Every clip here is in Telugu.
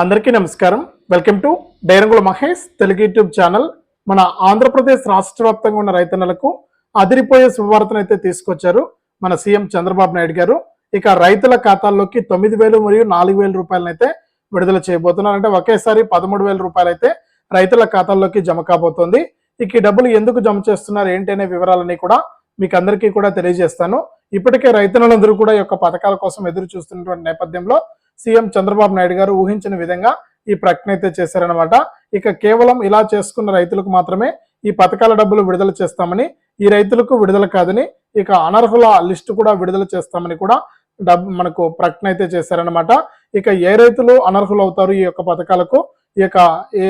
అందరికీ నమస్కారం. వెల్కమ్ టు డైరంగుల మహేష్ తెలుగు యూట్యూబ్ ఛానల్. మన ఆంధ్రప్రదేశ్ రాష్ట్ర వ్యాప్తంగా ఉన్న రైతన్నలకు అదిరిపోయే శుభవార్తను అయితే తీసుకొచ్చారు మన సీఎం చంద్రబాబు నాయుడు గారు. ఇక రైతుల ఖాతాల్లోకి తొమ్మిది వేలు మరియు నాలుగు వేల రూపాయలనైతే విడుదల చేయబోతున్నారు అంటే ఒకేసారి పదమూడు వేల రూపాయలు అయితే రైతుల ఖాతాల్లోకి జమ కాబోతోంది. ఇక ఈ డబ్బులు ఎందుకు జమ చేస్తున్నారు? ఏంటి అనే వివరాలన్నీ కూడా మీకు అందరికీ కూడా తెలియజేస్తాను. ఇప్పటికే రైతులందరూ కూడా ఈ యొక్క పథకాల కోసం ఎదురు చూస్తున్నటువంటి నేపథ్యంలో సీఎం చంద్రబాబు నాయుడు గారు ఊహించిన విధంగా ఈ ప్రకటన అయితే చేశారనమాట ఇక కేవలం ఇలా చేసుకున్న రైతులకు మాత్రమే ఈ పథకాల డబ్బులు విడుదల చేస్తామని ఈ రైతులకు విడుదల కాదని ఇక అనర్హుల లిస్టు కూడా విడుదల చేస్తామని కూడా డబ్బు మనకు ప్రకటన అయితే చేశారనమాట ఇక ఏ రైతులు అనర్హులు అవుతారు ఈ యొక్క పథకాలకు? ఈ యొక్క ఏ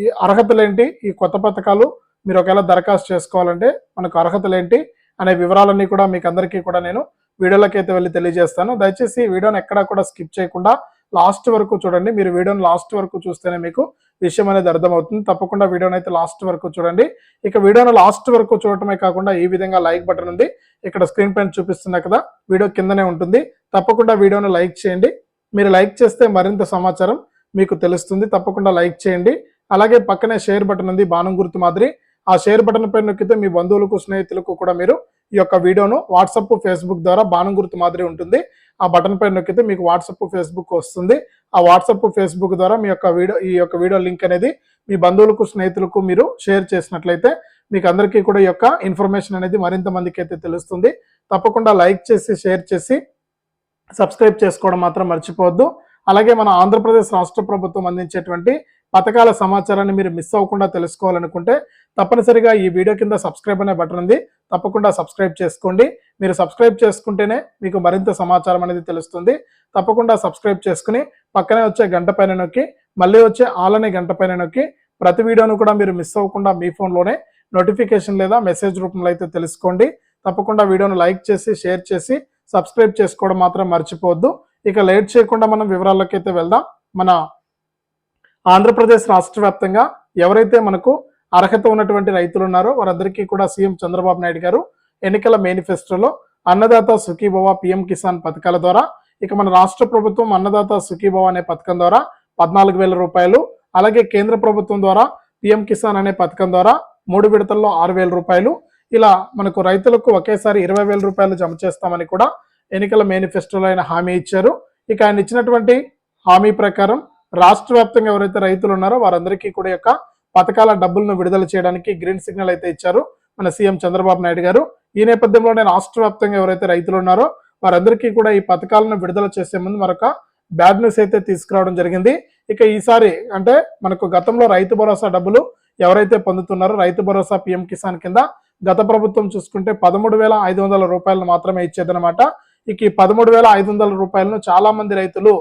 ఈ అర్హతలేంటి? ఈ కొత్త పథకాలు మీరు ఒకవేళ దరఖాస్తు చేసుకోవాలంటే మనకు అర్హతలేంటి? అనే వివరాలన్నీ కూడా మీకు అందరికీ కూడా నేను వీడియోలోకి అయితే వెళ్ళి తెలియజేస్తాను. దయచేసి వీడియోని ఎక్కడా కూడా స్కిప్ చేయకుండా లాస్ట్ వరకు చూడండి. మీరు వీడియోని లాస్ట్ వరకు చూస్తేనే మీకు విషయం అనేది అర్థమవుతుంది. తప్పకుండా వీడియోని అయితే లాస్ట్ వరకు చూడండి. ఇక వీడియోని లాస్ట్ వరకు చూడటమే కాకుండా ఈ విధంగా లైక్ బటన్ ఉంది. ఇక్కడ స్క్రీన్ పైన చూపిస్తున్నా కదా వీడియో కిందనే ఉంటుంది. తప్పకుండా వీడియోని లైక్ చేయండి. మీరు లైక్ చేస్తే మరింత సమాచారం మీకు తెలుస్తుంది. తప్పకుండా లైక్ చేయండి. అలాగే పక్కనే షేర్ బటన్ ఉంది బాణం గుర్తు మాదిరి. ఆ షేర్ బటన్ పైన నొక్కితే మీ బంధువులకు స్నేహితులకు కూడా మీరు ఈ యొక్క వీడియోను వాట్సప్ ఫేస్బుక్ ద్వారా బాణం గుర్తు మాదిరి ఉంటుంది. ఆ బటన్ పైన నొక్కితే మీకు వాట్సప్ ఫేస్బుక్ వస్తుంది. ఆ వాట్సప్ ఫేస్బుక్ ద్వారా మీ యొక్క వీడియో ఈ యొక్క వీడియో లింక్ అనేది మీ బంధువులకు స్నేహితులకు మీరు షేర్ చేసినట్లయితే మీకు అందరికీ కూడా ఈ యొక్క ఇన్ఫర్మేషన్ అనేది మరింత మందికి అయితే తెలుస్తుంది. తప్పకుండా లైక్ చేసి షేర్ చేసి సబ్స్క్రైబ్ చేసుకోవడం మాత్రం మర్చిపోవద్దు. అలాగే మన ఆంధ్రప్రదేశ్ రాష్ట్ర ప్రభుత్వం అందించేటువంటి పథకాల సమాచారాన్ని మీరు మిస్ అవ్వకుండా తెలుసుకోవాలనుకుంటే తప్పనిసరిగా ఈ వీడియో కింద సబ్స్క్రైబ్ అనే బటన్ ఉంది. తప్పకుండా సబ్స్క్రైబ్ చేసుకోండి. మీరు సబ్స్క్రైబ్ చేసుకుంటేనే మీకు మరింత సమాచారం అనేది తెలుస్తుంది. తప్పకుండా సబ్స్క్రైబ్ చేసుకుని పక్కనే వచ్చే గంట పైన నొక్కి మళ్ళీ వచ్చే ఆల్ అనే గంట పైన నొక్కి ప్రతి వీడియోను కూడా మీరు మిస్ అవ్వకుండా మీ ఫోన్లోనే నోటిఫికేషన్ లేదా మెసేజ్ రూపంలో అయితే తెలుసుకోండి. తప్పకుండా వీడియోను లైక్ చేసి షేర్ చేసి సబ్స్క్రైబ్ చేసుకోవడం మాత్రం మర్చిపోవద్దు. ఇక లేట్ చేయకుండా మనం వివరాల్లోకి అయితే వెళ్దాం. మన ఆంధ్రప్రదేశ్ రాష్ట్ర వ్యాప్తంగా ఎవరైతే మనకు అర్హత ఉన్నటువంటి రైతులు ఉన్నారో. వారందరికీ కూడా సీఎం చంద్రబాబు నాయుడు గారు ఎన్నికల మేనిఫెస్టోలో అన్నదాత సుఖీభవ పిఎం కిసాన్ పథకాల ద్వారా ఇక మన రాష్ట్ర ప్రభుత్వం అన్నదాత సుఖీభవ అనే పథకం ద్వారా పద్నాలుగు వేల రూపాయలు అలాగే కేంద్ర ప్రభుత్వం ద్వారా పిఎం కిసాన్ అనే పథకం ద్వారా మూడు విడతల్లో ఆరు వేల రూపాయలు. ఇలా మనకు రైతులకు ఒకేసారి ఇరవై వేల రూపాయలు జమ చేస్తామని కూడా ఎన్నికల మేనిఫెస్టోలో ఆయన హామీ ఇచ్చారు. ఇక ఆయన ఇచ్చినటువంటి హామీ ప్రకారం రాష్ట్ర వ్యాప్తంగా ఎవరైతే రైతులు ఉన్నారో వారందరికీ కూడా యొక్క పథకాల డబ్బులను విడుదల చేయడానికి గ్రీన్ సిగ్నల్ అయితే ఇచ్చారు మన సీఎం చంద్రబాబు నాయుడు గారు. ఈ నేపథ్యంలోనే రాష్ట్ర వ్యాప్తంగా ఎవరైతే రైతులు ఉన్నారో వారందరికీ కూడా ఈ పథకాలను విడుదల చేసే ముందు మరొక బ్యాడ్ న్యూస్ అయితే తీసుకురావడం జరిగింది. ఇక ఈసారి అంటే మనకు గతంలో రైతు భరోసా డబ్బులు ఎవరైతే పొందుతున్నారో రైతు భరోసా పిఎం కిసాన్ కింద గత ప్రభుత్వం చూసుకుంటే పదమూడు వేల ఐదు వందల రూపాయలను మాత్రమే ఇచ్చేదనమాట ఇక ఈ పదమూడు వేల ఐదు వందల రూపాయలను చాలా మంది రైతులు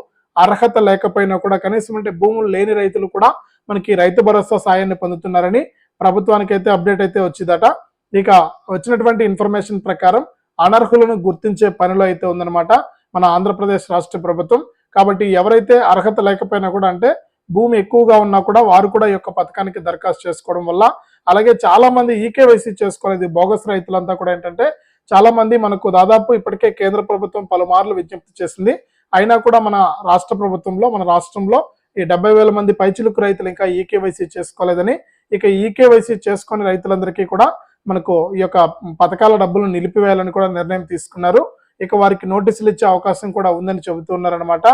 అర్హత లేకపోయినా కూడా కనీసం అంటే భూములు లేని రైతులు కూడా మనకి రైతు భరోసా సాయాన్ని పొందుతున్నారని ప్రభుత్వానికి అయితే అప్డేట్ అయితే వచ్చిందట. ఇక వచ్చినటువంటి ఇన్ఫర్మేషన్ ప్రకారం అనర్హులను గుర్తించే పనిలో అయితే ఉందన్నమాట మన ఆంధ్రప్రదేశ్ రాష్ట్ర ప్రభుత్వం. కాబట్టి ఎవరైతే అర్హత లేకపోయినా కూడా అంటే భూమి ఎక్కువగా ఉన్నా కూడా వారు కూడా ఈ యొక్క పథకానికి దరఖాస్తు చేసుకోవడం వల్ల అలాగే చాలా మంది ఈకేవైసీ చేసుకోలేదు. బోగస్ రైతులంతా కూడా ఏంటంటే చాలా మంది మనకు దాదాపు ఇప్పటికే కేంద్ర ప్రభుత్వం పలుమార్లు విజ్ఞప్తి చేసింది. అయినా కూడా మన రాష్ట్ర ప్రభుత్వంలో మన రాష్ట్రంలో ఈ డెబ్బై వేల మంది పైచిలుకు రైతులు ఇంకా ఈకేవైసీ చేసుకోలేదని ఇక ఈకేవైసీ చేసుకుని రైతులందరికీ కూడా మనకు ఈ యొక్క పథకాల డబ్బులు నిలిపివేయాలని కూడా నిర్ణయం తీసుకున్నారు. ఇక వారికి నోటీసులు ఇచ్చే అవకాశం కూడా ఉందని చెబుతున్నారనమాట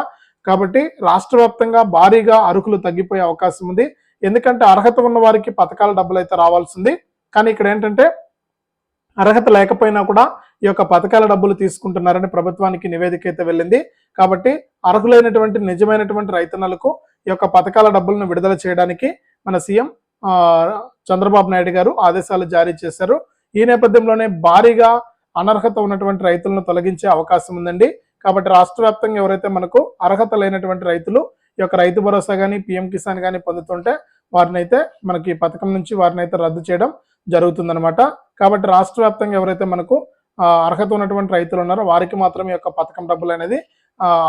కాబట్టి రాష్ట్ర వ్యాప్తంగా భారీగా అరుకులు తగ్గిపోయే అవకాశం ఉంది. ఎందుకంటే అర్హత ఉన్న వారికి పథకాల డబ్బులు అయితే రావాల్సింది. కానీ ఇక్కడ ఏంటంటే అర్హత లేకపోయినా కూడా ఈ యొక్క పథకాల డబ్బులు తీసుకుంటున్నారని ప్రభుత్వానికి నివేదిక అయితే వెళ్ళింది. కాబట్టి అర్హులైనటువంటి నిజమైనటువంటి రైతన్నలకు ఈ యొక్క పథకాల డబ్బులను విడుదల చేయడానికి మన సీఎం చంద్రబాబు నాయుడు గారు ఆదేశాలు జారీ చేశారు. ఈ నేపథ్యంలోనే భారీగా అనర్హత ఉన్నటువంటి రైతులను తొలగించే అవకాశం ఉందండి. కాబట్టి రాష్ట్ర వ్యాప్తంగా ఎవరైతే మనకు అర్హత లేనటువంటి రైతులు ఈ యొక్క రైతు భరోసా కానీ పిఎం కిసాన్ కానీ పొందుతుంటే వారినైతే మనకి ఈ పథకం నుంచి వారిని అయితే రద్దు చేయడం జరుగుతుందనమాట కాబట్టి రాష్ట్ర వ్యాప్తంగా ఎవరైతే మనకు అర్హత ఉన్నటువంటి రైతులు ఉన్నారో వారికి మాత్రం ఈ యొక్క పథకం డబ్బులు అనేది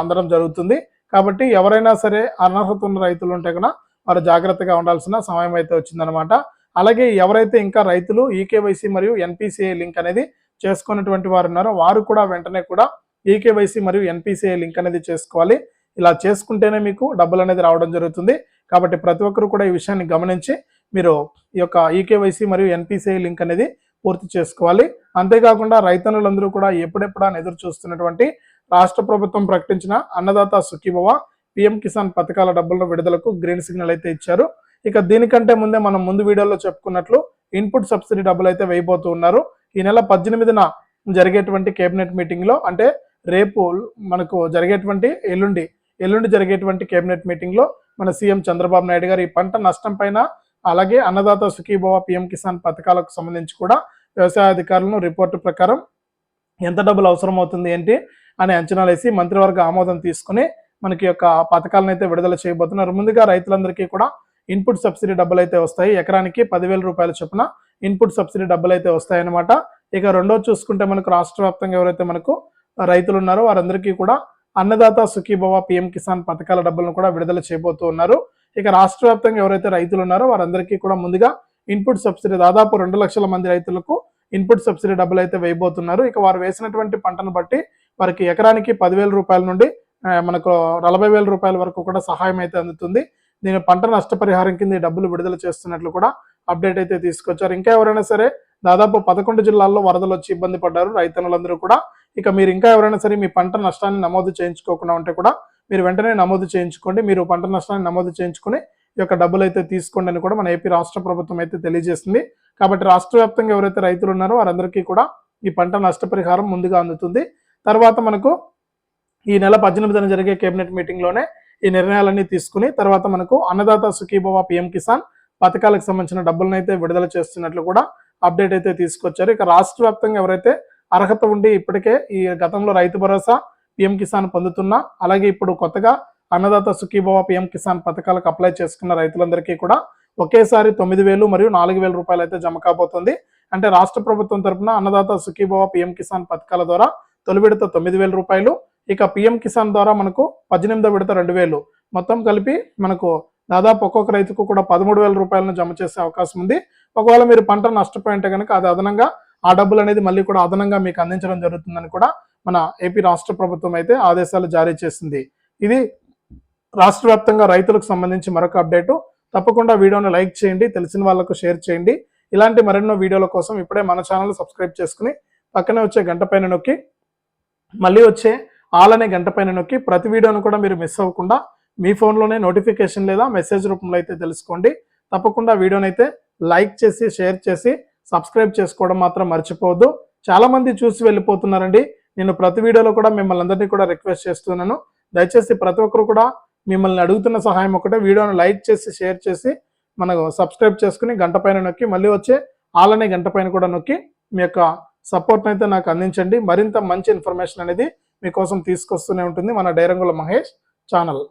అందడం జరుగుతుంది. కాబట్టి ఎవరైనా సరే అనర్హత ఉన్న రైతులు ఉంటే కూడా వారు జాగ్రత్తగా ఉండాల్సిన సమయం అయితే వచ్చిందనమాట అలాగే ఎవరైతే ఇంకా రైతులు ఈకేవైసీ మరియు ఎన్పిసిఐ లింక్ అనేది చేసుకున్నటువంటి వారు ఉన్నారో వారు కూడా వెంటనే కూడా ఈకేవైసీ మరియు ఎన్పిసిఐ లింక్ అనేది చేసుకోవాలి. ఇలా చేసుకుంటేనే మీకు డబ్బులు అనేది రావడం జరుగుతుంది. కాబట్టి ప్రతి ఒక్కరు కూడా ఈ విషయాన్ని గమనించి మీరు ఈ యొక్క ఈకేవైసీ మరియు ఎన్పిసిఐ లింక్ అనేది పూర్తి చేసుకోవాలి. అంతేకాకుండా రైతన్నులందరూ కూడా ఎప్పుడెప్పుడా ఎదురు చూస్తున్నటువంటి రాష్ట్ర ప్రభుత్వం ప్రకటించిన అన్నదాత సుఖీభవ పిఎం కిసాన్ పథకాల డబ్బుల విడుదలకు గ్రీన్ సిగ్నల్ అయితే ఇచ్చారు. ఇక దీనికంటే ముందే మనం ముందు వీడియోలో చెప్పుకున్నట్లు ఇన్పుట్ సబ్సిడీ డబ్బులు అయితే వేయబోతూ ఉన్నారు. ఈ నెల పద్దెనిమిదిన జరిగేటువంటి కేబినెట్ మీటింగ్లో అంటే రేపు మనకు జరిగేటువంటి ఎల్లుండి ఎల్లుండి జరిగేటువంటి కేబినెట్ మీటింగ్లో మన సీఎం చంద్రబాబు నాయుడు గారు ఈ పంట నష్టం పైన అలాగే అన్నదాత సుఖీభవ పిఎం కిసాన్ పథకాలకు సంబంధించి కూడా వ్యవసాయ అధికారులను రిపోర్టు ప్రకారం ఎంత డబ్బులు అవసరం అవుతుంది ఏంటి అని అంచనాలు వేసి మంత్రివర్గ ఆమోదం తీసుకుని మనకి యొక్క పథకాలను అయితే విడుదల చేయబోతున్నారు. ముందుగా రైతులందరికీ కూడా ఇన్పుట్ సబ్సిడీ డబ్బులు అయితే వస్తాయి. ఎకరానికి పదివేల రూపాయల చొప్పున ఇన్పుట్ సబ్సిడీ డబ్బులు అయితే వస్తాయన్నమాట. ఇక రెండో చూసుకుంటే మనకు రాష్ట్ర వ్యాప్తంగా ఎవరైతే మనకు రైతులు ఉన్నారో వారందరికీ కూడా అన్నదాత సుఖీభవ పిఎం కిసాన్ పథకాల డబ్బులను కూడా విడుదల చేయబోతూ ఉన్నారు. ఇక రాష్ట్ర వ్యాప్తంగా ఎవరైతే రైతులు ఉన్నారో వారందరికీ కూడా ముందుగా ఇన్పుట్ సబ్సిడీ దాదాపు రెండు లక్షల మంది రైతులకు ఇన్పుట్ సబ్సిడీ డబ్బులు అయితే వేయబోతున్నారు. ఇక వారు వేసినటువంటి పంటను బట్టి వారికి ఎకరానికి పదివేల రూపాయల నుండి మనకు నలభై వేల రూపాయల వరకు కూడా సహాయం అయితే అందుతుంది. దీని పంట నష్టపరిహారం కింద డబ్బులు విడుదల చేస్తున్నట్లు కూడా అప్డేట్ అయితే తీసుకొచ్చారు. ఇంకా ఎవరైనా సరే దాదాపు పదకొండు జిల్లాల్లో వరదలు వచ్చి ఇబ్బంది పడ్డారు రైతన్నులందరూ కూడా. ఇక మీరు ఇంకా ఎవరైనా సరే మీ పంట నష్టాన్ని నమోదు చేయించుకోకుండా ఉంటే కూడా మీరు వెంటనే నమోదు చేయించుకోండి. మీరు పంట నష్టాన్ని నమోదు చేయించుకుని ఈ యొక్క డబ్బులు అయితే తీసుకోండి అని కూడా మన ఏపీ రాష్ట్ర ప్రభుత్వం అయితే తెలియజేసింది. కాబట్టి రాష్ట్ర వ్యాప్తంగా ఎవరైతే రైతులు ఉన్నారో వారందరికీ కూడా ఈ పంట నష్టపరిహారం ముందుగా అందుతుంది. తర్వాత మనకు ఈ నెల పద్దెనిమిదిన జరిగే కేబినెట్ మీటింగ్లోనే ఈ నిర్ణయాలన్నీ తీసుకుని తర్వాత మనకు అన్నదాత సుఖీభవ పిఎం కిసాన్ పథకాలకు సంబంధించిన డబ్బులను అయితే విడుదల చేస్తున్నట్లు కూడా అప్డేట్ అయితే తీసుకొచ్చారు. ఇక రాష్ట్ర వ్యాప్తంగా ఎవరైతే అర్హత ఉండి ఇప్పటికే ఈ గతంలో రైతు భరోసా పిఎం కిసాన్ పొందుతున్నా అలాగే ఇప్పుడు కొత్తగా అన్నదాత సుఖీభవ పిఎం కిసాన్ పథకాలకు అప్లై చేసుకున్న రైతులందరికీ కూడా ఒకేసారి తొమ్మిది వేలు మరియు నాలుగు వేల రూపాయలు అయితే జమ కాబోతుంది. అంటే రాష్ట్ర ప్రభుత్వం తరపున అన్నదాత సుఖీభవ పిఎం కిసాన్ పథకాల ద్వారా తొలి విడత తొమ్మిది వేల రూపాయలు ఇక పిఎం కిసాన్ ద్వారా మనకు పద్దెనిమిదో విడత రెండు వేలు. మొత్తం కలిపి మనకు దాదాపు ఒక్కొక్క రైతుకు కూడా పదమూడు వేల రూపాయలను జమ చేసే అవకాశం ఉంది. ఒకవేళ మీరు పంట నష్టపోయింటే కనుక అది అదనంగా ఆ డబ్బులు అనేది మళ్ళీ కూడా అదనంగా మీకు అందించడం జరుగుతుందని కూడా మన ఏపీ రాష్ట్ర ప్రభుత్వం అయితే ఆదేశాలు జారీ చేసింది. ఇది రాష్ట్ర వ్యాప్తంగా రైతులకు సంబంధించి మరొక అప్డేటు. తప్పకుండా వీడియోని లైక్ చేయండి తెలిసిన వాళ్ళకు షేర్ చేయండి. ఇలాంటి మరెన్నో వీడియోల కోసం ఇప్పుడే మన ఛానల్ సబ్స్క్రైబ్ చేసుకుని పక్కనే వచ్చే గంట పైన నొక్కి మళ్ళీ వచ్చే ఆల్ అనే గంట పైన నొక్కి ప్రతి వీడియోను కూడా మీరు మిస్ అవ్వకుండా మీ ఫోన్లోనే నోటిఫికేషన్ లేదా మెసేజ్ రూపంలో అయితే తెలుసుకోండి. తప్పకుండా వీడియోని అయితే లైక్ చేసి షేర్ చేసి సబ్స్క్రైబ్ చేసుకోవడం మాత్రం మర్చిపోవద్దు. చాలామంది చూసి వెళ్ళిపోతున్నారండి. నేను ప్రతి వీడియోలో కూడా మిమ్మల్ని అందరినీ కూడా రిక్వెస్ట్ చేస్తున్నాను. దయచేసి ప్రతి ఒక్కరు కూడా మిమ్మల్ని అడుగుతున్న సహాయం ఒకటే వీడియోను లైక్ చేసి షేర్ చేసి మనకు సబ్స్క్రైబ్ చేసుకుని గంట పైన నొక్కి మళ్ళీ వచ్చే ఆలనే గంట పైన కూడా నొక్కి మీ యొక్క సపోర్ట్ అయితే నాకు అందించండి. మరింత మంచి ఇన్ఫర్మేషన్ అనేది మీకోసం తీసుకొస్తూనే ఉంటుంది మన డైరంగుల మహేష్ ఛానల్